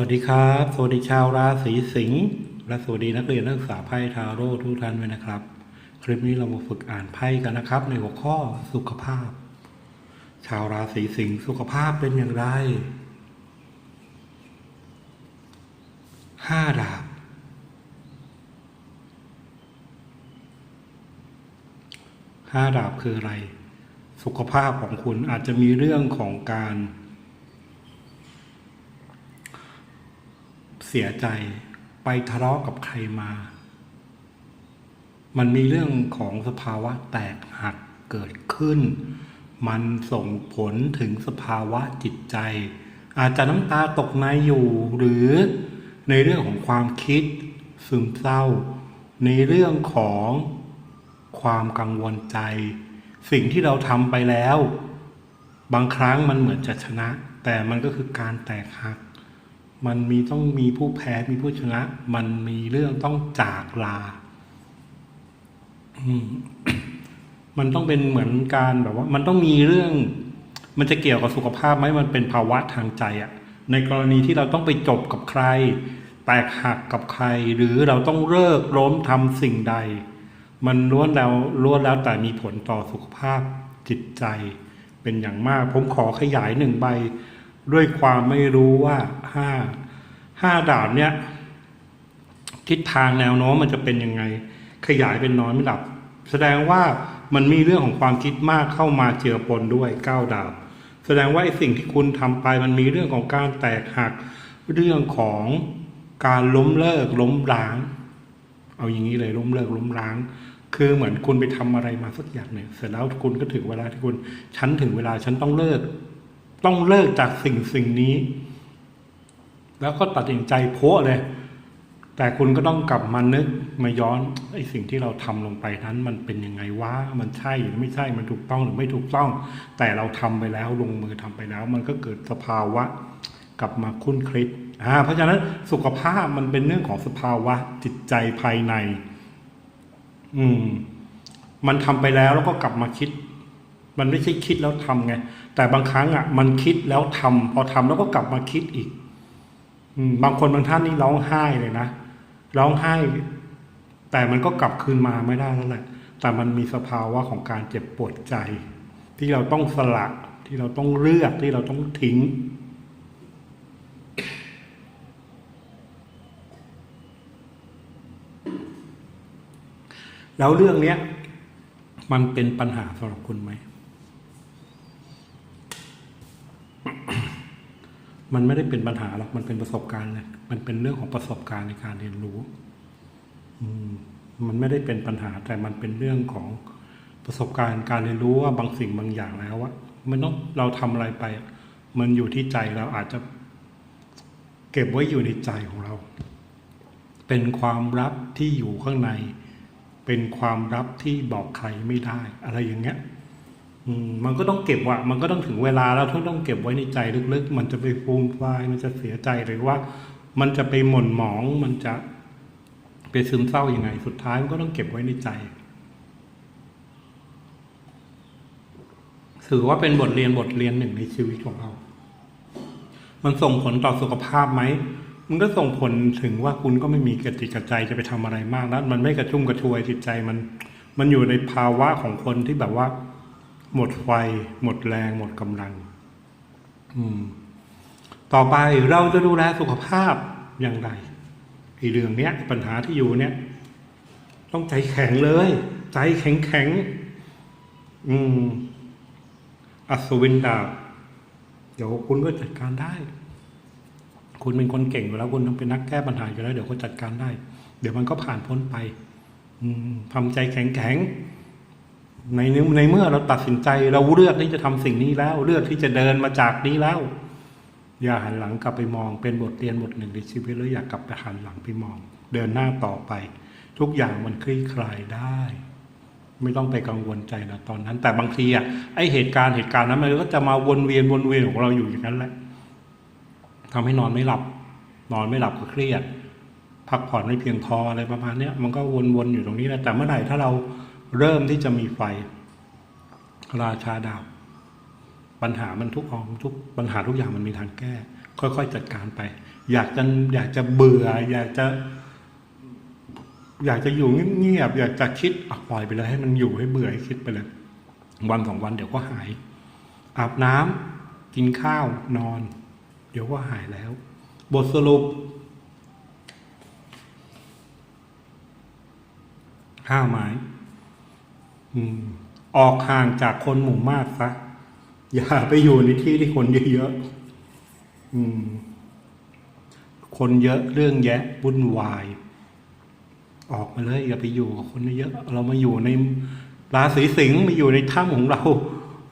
วัสดีครับ สวัสดีชาวราศีสิงห์และสวัสดีนักเรียนนักศึกษาไพ่ทาโร่ทุกท่านด้วยนะครับ คลิปนี้เรามาฝึกอ่านไพ่กันนะครับ ในหัวข้อสุขภาพ ชาวราศีสิงห์สุขภาพเป็นอย่างไรห้าดาบห้าดาบคืออะไร สุขภาพของคุณอาจจะมีเรื่องของการ เสียใจ ไปทะเลาะกับใครมา มันมีเรื่องของสภาวะแตกหักเกิดขึ้น มันส่งผลถึงสภาวะจิตใจ อาจจะน้ำตาตกในอยู่หรือในเรื่องของความคิด ซึมเศร้า ในเรื่องของความกังวลใจ สิ่งที่เราทำไปแล้ว บางครั้งมันเหมือนจะชนะ แต่มันก็คือการแตกหัก มันมีต้องมีผู้แพ้มีผู้ชนะ มันมีเรื่องต้องจากลาอืมมันต้องเป็นเหมือนการแบบว่า มันต้องมีเรื่อง มันจะเกี่ยวกับสุขภาพไหมมันเป็นภาวะทางใจอะในกรณีที่เราต้องไปจบกับใคร แตกหักกับใคร หรือเราต้องเลิกล้มทำสิ่งใด มันล้วนแล้วล้วนแล้วแต่มีผลต่อสุขภาพจิตใจ เป็นอย่างมาก ผมขอขยายหนึ่งใบ ด้วยความไม่รู้ว่าห้าห้าดาบเนี่ย ทิศทางแนวโน้มมันจะเป็นยังไง ขยายเป็นน้อนไม่หลับ แสดงว่ามันมีเรื่องของความคิดมากเข้ามาเจือปนด้วยเก้าดาบ แสดงว่าไอ้สิ่งที่คุณทำไปมันมีเรื่องของการแตกหัก เรื่องของการล้มเลิกล้มล้าง เอาอย่างนี้เลยล้มเลิกล้มล้างคือเหมือนคุณไปทำอะไรมาสักอย่างหนึ่งเสร็จแล้วคุณก็ถึงเวลาที่คุณ ฉันถึงเวลาฉันต้องเลิก ต้องเลิกจากสิ่งสิ่งนี้ แล้วก็ตัดสินใจโพะเลย แต่คุณก็ต้องกลับมานึกมาย้อนไอ้สิ่งที่เราทำลงไปนั้น มันเป็นยังไงวะมันใช่หรือไม่ใช่มันถูกต้องหรือไม่ถูกต้อง แต่เราทำไปแล้วลงมือทำไปแล้ว มันก็เกิดสภาวะ กลับมาคุ้นคิดอ่าเพราะฉะนั้นสุขภาพมันเป็นเรื่องของสภาวะจิตใจภายใน อืม มันทำไปแล้วแล้วก็กลับมาคิด มันไม่ใช่คิดแล้วทำไง แต่บางครั้งอะ มันคิดแล้วทำพอทำแล้วก็กลับมาคิดอีกบางคนบางท่านนี่ร้องไห้เลยนะร้องไห้ แต่มันก็กลับคืนมาไม่ได้แล้วแหละแต่มันมีสภาวะของการเจ็บปวดใจ ที่เราต้องสละที่เราต้องเลือกที่เราต้องทิ้ง แล้วเรื่องเนี้ย มันเป็นปัญหาสำหรับคุณไหม มันไม่ได้เป็นปัญหาหรอก มันเป็นประสบการณ์เลยมันเป็นเรื่องของประสบการณ์ในการเรียนรู้ อืม มันไม่ได้เป็นปัญหา แต่มันเป็นเรื่องของประสบการณ์การเรียนรู้ว่าบางสิ่งบางอย่างแล้วว่ามันต้องเราทำอะไรไป มันอยู่ที่ใจเราอาจจะเก็บไว้อยู่ในใจของเรา เป็นความลับที่อยู่ข้างใน เป็นความลับที่บอกใครไม่ได้ อะไรอย่างเงี้ย มันก็ต้องเก็บว่ะมันก็ต้องถึงเวลาแล้วทุกต้องเก็บไว้ในใจลึกๆ มันจะไปฟูมฟายมันจะเสียใจหรือว่า มันจะไปหม่นหมองมันจะไปซึมเศร้ายัางไง สุดท้ายมันก็ต้องเก็บไว้ในใจถือว่าเป็นบทเรียนบทเรียนหนึ่งในชีวิตของเรา มันส่งผลต่อสุขภาพไหม มันก็ส่งผลถึงว่าคุณก็ไม่มีกติกกระใจจะไปทำอะไรมากแล้ว มันไม่กระชุ่มกระชวยจิตใจมัน มันอยู่ในภาวะของคนที่แบบว่า หมดไฟ หมดแรง หมดกำลัง ต่อไปเราจะดูแลสุขภาพอย่างไรไอ้เรื่องเนี้ย ปัญหาที่อยู่เนี่ยต้องใจแข็งเลย ใจแข็งแข็งอืมอัศวินดาบเดี๋ยวคุณก็จัดการได้ คุณเป็นคนเก่งอยู่แล้ว คุณต้องเป็นนักแก้ปัญหาอยู่แล้ว เดี๋ยวก็จัดการได้ เดี๋ยวมันก็ผ่านพ้นไป อืมทำใจแข็งแข็ง ในเมื่อในเมื่อเราตัดสินใจเราเลือกที่จะทำสิ่งนี้แล้ว เลือกที่จะเดินมาจากนี้แล้ว อย่าหันหลังกลับไปมองเป็นบทเรียนบทหนึ่งในชีวิตแล้วอย่ากลับไปหันหลังไปมอง เดินหน้าต่อไป ทุกอย่างมันคลี่คลายได้ ไม่ต้องไปกังวลใจนะตอนนั้น แต่บางทีอะไอเหตุการณ์เหตุการณ์นั้นมันก็จะมาวนเวียนวนเวียนของเราอยู่อย่างนั้นแหละทำให้นอนไม่หลับ นอนไม่หลับก็เครียด พักผ่อนไม่เพียงพออะไรประมาณเนี้ยมันก็วนๆอยู่ตรงนี้แหละแต่เมื่อไหร่ถ้าเรา เริ่มที่จะมีไฟ ราชาดาบปัญหามันทุกองทุกปัญหาทุกอย่างมันมีทางแก้ ค่อยๆจัดการไป อยากจะอยากจะเบื่อ อยากจะ อยากจะอยู่เงียบๆอยากจะคิดอปล่อยไปเลยให้มันอยู่ให้เบื่อให้คิดไปเลยวันสองวันเดี๋ยวก็หาย อาบน้ำกินข้าวนอน เดี๋ยวก็หายแล้ว บทสรุปห้าไม้ ออกห่างจากคนหมู่มากซะอย่าไปอยู่ในที่ที่คนเยอะๆคนเยอะเรื่องแยะวุ่นวาย ออกมาเลยอย่าไปอยู่กับคนเยอะเรามาอยู่ในราศีสิงห์มาอยู่ในถ้ำของเรา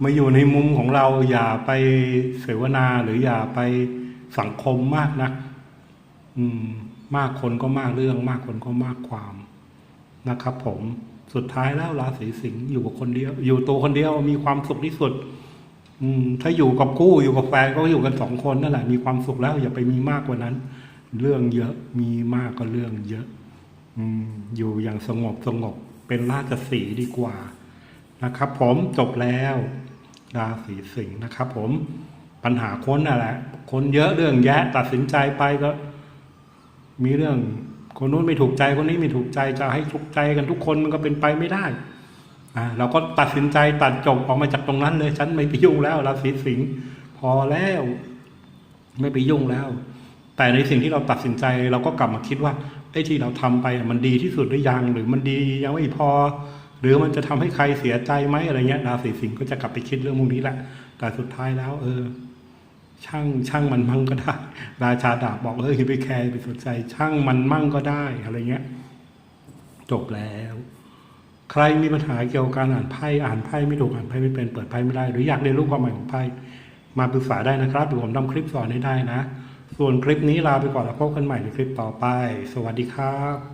มาอยู่ในมุมของเรา อย่าไปเสวนาหรืออย่าไปสังคมมากนักอืม มากคนก็มากเรื่อง มากคนก็มากความนะครับผม สุดท้ายแล้วราศีสิงห์อยู่กับคนเดียว อยู่ตัวคนเดียวมีความสุขที่สุด อืม ถ้าอยู่กับคู่อยู่กับแฟนก็อยู่กันสองคนนั่นแหละมีความสุขแล้ว อย่าไปมีมากกว่านั้น เรื่องเยอะมีมากก็เรื่องเยอะ อืม อยู่อย่างสงบสงบเป็นราชสีห์ดีกว่า นะครับ ผมจบแล้วราศีสิงห์นะครับ ผมปัญหาคนน่ะแหละ คนเยอะเรื่องแยะ ตัดสินใจไปก็ มีเรื่อง คนนู้นไม่ถูกใจคนนี้ไม่ถูกใจจะให้ถูกใจกันทุกคนมันก็เป็นไปไม่ได้อ่าเราก็ตัดสินใจตัดจบออกมาจากตรงนั้นเลย ฉันไม่ไปยุ่งแล้วราศีสิงห์พอแล้ว ไม่ไปยุ่งแล้ว แต่ในสิ่งที่เราตัดสินใจเราก็กลับมาคิดว่าไอ้ที่เราทำไปมันดีที่สุดหรือยัง หรือมันดียังไม่พอ หรือมันจะทำให้ใครเสียใจไหมอะไรเงี้ยราศีสิงห์ก็จะกลับไปคิดเรื่องพวกนี้แหละแต่สุดท้ายแล้ว เออ ช่างช่างมันมั่งก็ได้ ราชาดาบบอกเอออย่าไปแคร์ไปสนใจ ช่างมันมั่งก็ได้อะไรเงี้ย จบแล้ว ใครมีปัญหาเกี่ยวกับการอ่านไพ่อ่านไพ่ไม่ถูกอ่านไพ่ไม่เป็นเปิดไพ่ไม่ได้ หรืออยากเรียนรู้ความหมายของไพ่มาปรึกษาได้นะครับเดี๋ยวผมทำคลิปสอนให้ได้นะ ส่วนคลิปนี้ลาไปก่อนแล้วพบกันใหม่ในคลิปต่อไป สวัสดีครับ